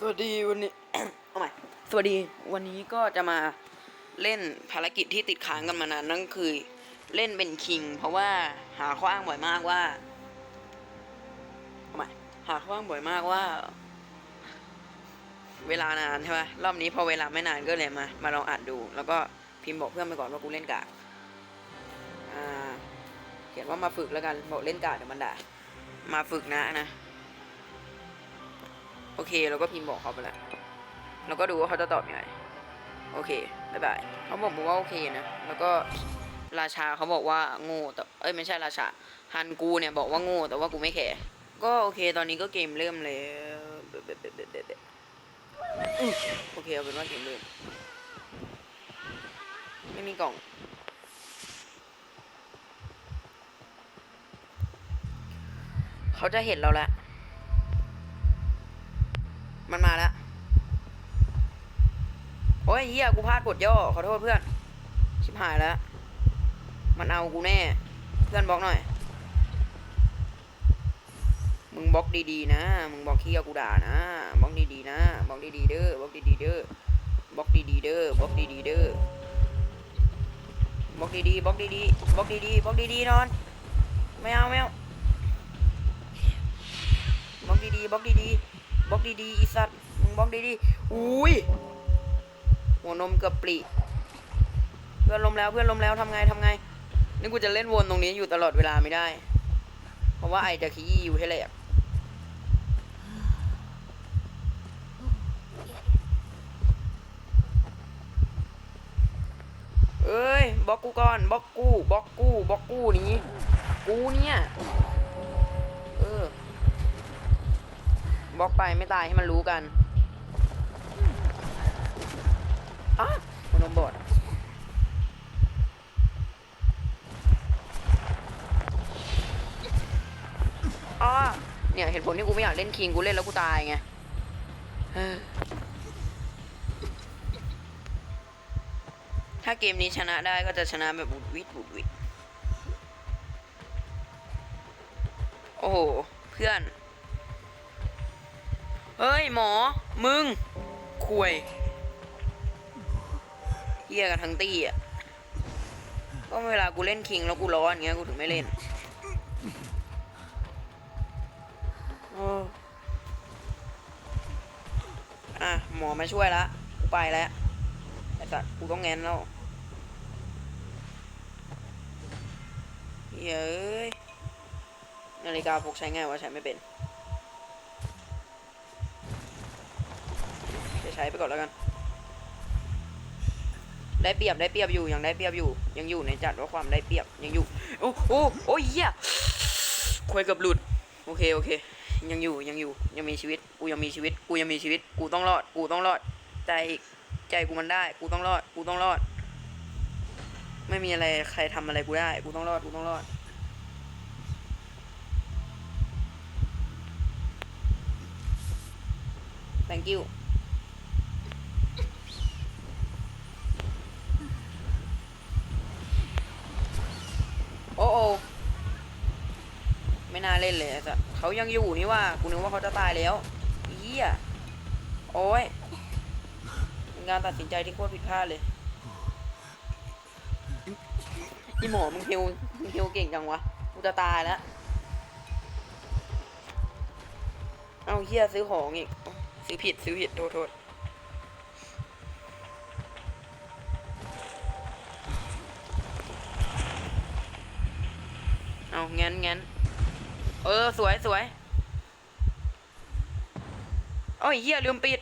สวัสดีวันนี้ เอาใหม่สวัสดีวันนี้ก็จะมาเล่นภารกิจที่ติดค้างกันมานานนั่นคือ เล่นเป็นคิง เพราะว่าหาข้ออ้างบ่อยมากว่าเอาใหม่หาข้ออ้างบ่อยมากว่า เวลานานใช่ไหมรอบนี้พอเวลาไม่นานก็เลยมา มาลองอ่านดู แล้วก็พิมพ์บอกเพื่อนไปก่อนว่ากูเล่นกากอ่าเขียนว่ามาฝึกแล้วกันบอกเล่นกากเดี๋ยวมันด่ามาฝึกนะนะ โอเคเราก็พิมพ์บอกเขาไปแล้วแล้วก็ดูว่าเขาจะตอบยังไงโอเคบ๊ายบายเขาบอกมว่าโอเคนะแล้วก็ราชาเขาบอกว่าโง่แต่เอ้ยไม่ใช่ราชาฮันกูเนี่ยบอกว่าโง่แต่ว่ากูไม่แคร์ก็โอเคตอนนี้ก็เกมเริ่มแล้วโอเคเอาเป็นว่าเกมเริ่มไม่มีกล่องเขาจะเห็นเราแล้ว มันมาแล้ว โอ้ยเฮียกูพลาดกดย่อ ขอโทษเพื่อน ชิบหายแล้ว มันเอากูแน่ เพื่อนบล็อกหน่อย มึงบล็อกดีๆนะ มึงบล็อกเฮียกูด่านะ บล็อกดีๆนะ บล็อกดีๆเด้อ บล็อกดีๆเด้อ บล็อกดีๆเด้อ บล็อกดีๆเด้อบล็อกดีๆบล็อกดีๆบล็อกดีๆบล็อกดีๆนอน ไม่เอาไม่เอาบล็อกดีๆบล็อกดีๆ บล็อกดีๆอีสัตว์มึงบล็อกดีๆอุ้ยหัวนมเกือบปลีเพื่อนลมแล้วเพื่อนลมแล้วทำไงทำไงนี่กูจะเล่นวนตรงนี้อยู่ตลอดเวลาไม่ได้ เพราะว่าไอจะขี้อยู่ให้แหลกเอ้ยบล็อกกูก่อนบล็อกกูบล็อกกูบล็อกกูนี้กูเนี่ย บล็อกไปไม่ตายให้มันรู้กันอะคนนมบอดอะเนี่ยเหตุผลที่กูไม่อยากเล่นคิงกูเล่นแล้วกูตายไงเฮ้ยถ้าเกมนี้ชนะได้ก็จะชนะแบบบุดวิดบุดวิดโอ้โห เพื่อน เฮ้ยหมอ มึงคุยเฮียกันทั้งตี้อะ ก็เวลากูเล่นคิงแล้วกูร้อนเงี้ยกูถึงไม่เล่นอ้อะหมอมาช่วยละกูไปแล้วไอ้สัตว์กูต้องแงนแล้วเฮ้ยเอ้ยนาฬิกาพกใช้ง่ายวะใช้ไม่เป็น จะ ใช้ไปก่อนแล้วกัน ได้เปรียบได้เปรียบอยู่ยังได้เปรียบอยู่ ยังอยู่ในจัดว่าความได้เปรียบยังอยู่ โอ้โอ้โอ้ยเหี้ยคุยกับหลุด โอเคโอเค ยังอยู่ยังอยู่ยังมีชีวิต กูยังมีชีวิต กูยังมีชีวิต กูต้องรอด กูต้องรอด ใจใจกูมันได้ กูต้องรอด กูต้องรอด ไม่มีอะไรใครทำอะไรกูได้ กูต้องรอด กูต้องรอด thank you โอ้โอไม่ น่าเล่นเลยแต่เขายังอยู่นี่ว่ากูนึกว่าเขาจะตายแล้วเหี้ยโอ้ยเป็นตัดสินใจที่โคตรผิดพลาดเลยอีหมอมึงเฮลมึงเฮลเก่งจังวะกูจะตายแล้วเอาเฮียซื้อของอีก ซื้อผิดซื้อผิดโทษโทษเอางั้นงั้น เออ สวยสวยโอ้ยเฮียลืมปิด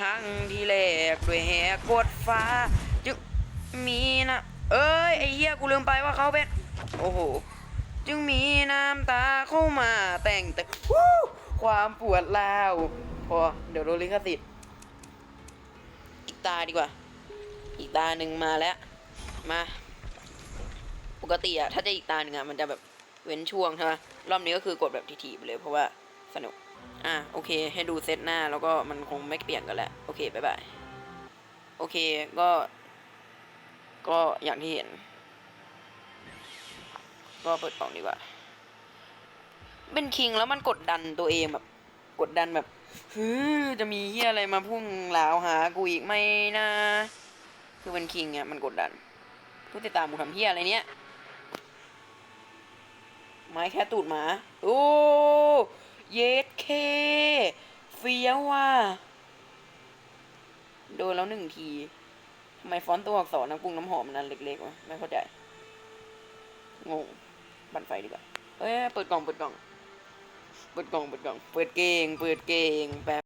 หังทีแรกด้วยแหกกดฟ้าจึงมีนะเอ้ยไอเฮียกูลืมไปว่าเขาเป็นโอ้โหจึงมีน้ำตาเข้ามาแต่งแต่ความปวดร้าว พอเดี๋ยวโดนลิขสิทธิ์อีกตาดีกว่า อีกตาหนึ่งมาแล้ว มา ปกติอะถ้าจะอีกตาหนึ่งอะมันจะแบบเว้นช่วงใช่ไหมรอบนี้ก็คือกดแบบทีๆไปเลยเพราะว่าสนุก อะโอเค ให้ดูเซตหน้าแล้วก็มันคงไม่เปลี่ยนกันแล้ว โอเคบายบาย โอเคก็ ก็อย่างที่เห็น ก็เปิดกล่องดีกว่า เป็นคิงแล้วมันกดดันตัวเองแบบ กดดันแบบฮือจะมีเฮียอะไรมาพุ่งลาวหากูอีกไหมนะ คือเป็นคิงเนี่ยมันกดดันผู้ติดตามกูทำเฮียอะไรเนี้ย ไม้แค่ตูดหมา โอ้เยสเคเฟี้ยวว่ะโดนแล้วหนึ่งทีทำไมฟอนต์ตัวอักษรน้ำกุ้งน้ำหอมมันนั้นเล็กๆวะไม่เข้าใจ งง บันไฟดีกว่าเอ้ย เปิดกล่อง เปิดกล่อง เปิดกล่อง เปิดกล่อง เปิดเก่งเปิดเก่งแบบ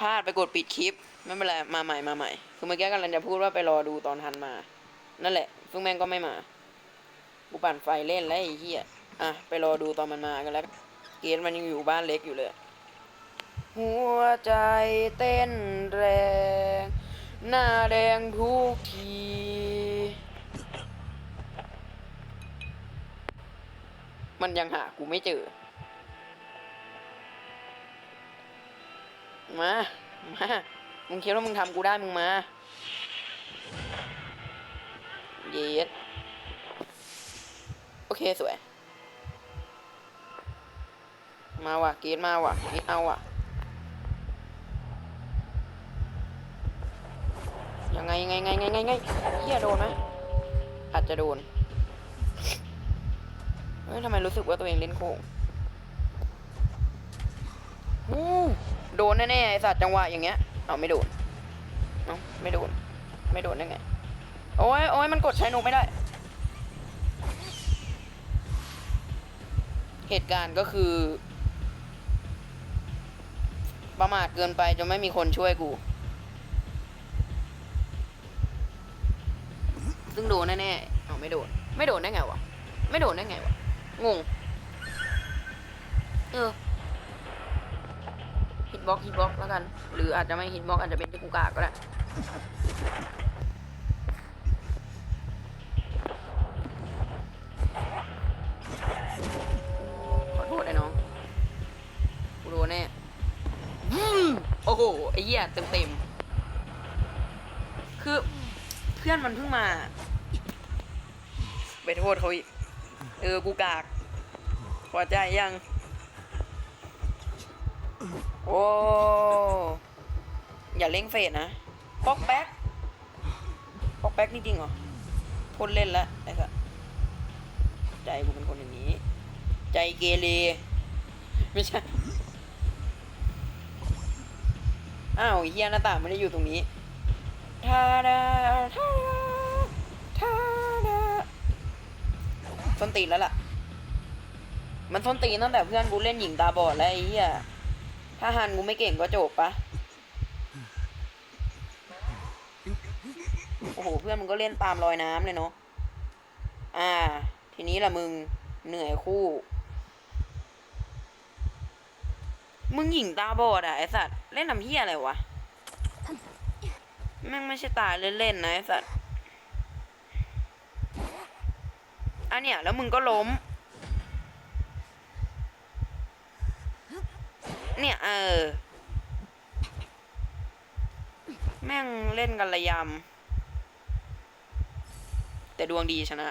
พลาดไปกดปิดคลิป ไม่เป็นไร มาใหม่ มาใหม่ คือเมื่อกี้กำลังจะพูดว่าไปรอดูตอนทันมา นั่นแหละ ซึ่งแม่งก็ไม่มา กูปั่นไฟเล่นแล้วไอ้เหี้ย อะ ไปรอดูตอนมันมากันแล้วเกณฑ์มันยังอยู่บ้านเล็กอยู่เลย หัวใจเต้นแรง หน้าแดงทุกทีมันยังหากูไม่เจอ มา มา มึงคิดว่ามึงทำกูได้มึงมา เย็ด โอเค สวย มาว่ะกรีดมาว่ะกรีดเอาว่ะ ยังไงยังไงไงไงไงไงเฮียโดนไหมอาจจะโดน เฮ้ยทำไมรู้สึกว่าตัวเองเล่นโค้งอู้โดนแน่ๆไอสัตว์จังหวะอย่างเงี้ย เอาไม่โดนเอาไม่โดน ไม่โดนได้ไง โอ้ยโอ้ยมันกดใช้หนูไม่ได้ เหตุการณ์ก็คือ ประมาทเกินไปจนไม่มีคนช่วยกู ซึ่งโดนแน่ๆเอาไม่โดน ไม่โดนได้ไงวะ ไม่โดนได้ไงวะ งง เออฮิตบ็อกฮิตบ็อกแล้วกัน หรืออาจจะไม่ฮิตบ็อกอาจจะเป็นที่กูกากก็ได้ โอ้โหไอ้เหี้ยเต็มเต็มๆคือเพื่อนมันเพิ่งมา ไปโทษเขาอีก เออ กูกากพอใจยัง โอ้ อย่าเล่งเฟดนะ ป๊อกแป๊ก ป๊อกแป๊กนี่จริงเหรอทนเล่นแล้วไอ้สัสใจกูเป็นคนอย่างนี้ ใจเกเรไม่ใช่ อ้าวเฮียหน้าต่างไม่ได้อยู่ตรงนี้ทาดาทาดาทาดาส้นตีนแล้วล่ะ มันส้นตีนตั้งแต่เพื่อนกูเล่นหญิงตาบอดแล้วไอ้เหี้ยถ้าหันกูไม่เก่งก็จบปะโอ้โหเพื่อนมึงก็เล่นตามรอยน้ำเลยเนาะอ่า ทีนี้ละมึงเหนื่อยคู่ มึงหญิงตาบอดอะไอสัตว์เล่นทำเหี้ยอะไรวะแม่งไม่ใช่ตายเล่นๆนะไอสัตว์อันเนี้ยแล้วมึงก็ล้ม เนี่ยเออ แม่งเล่นกันระยำแต่ดวงดีชนะ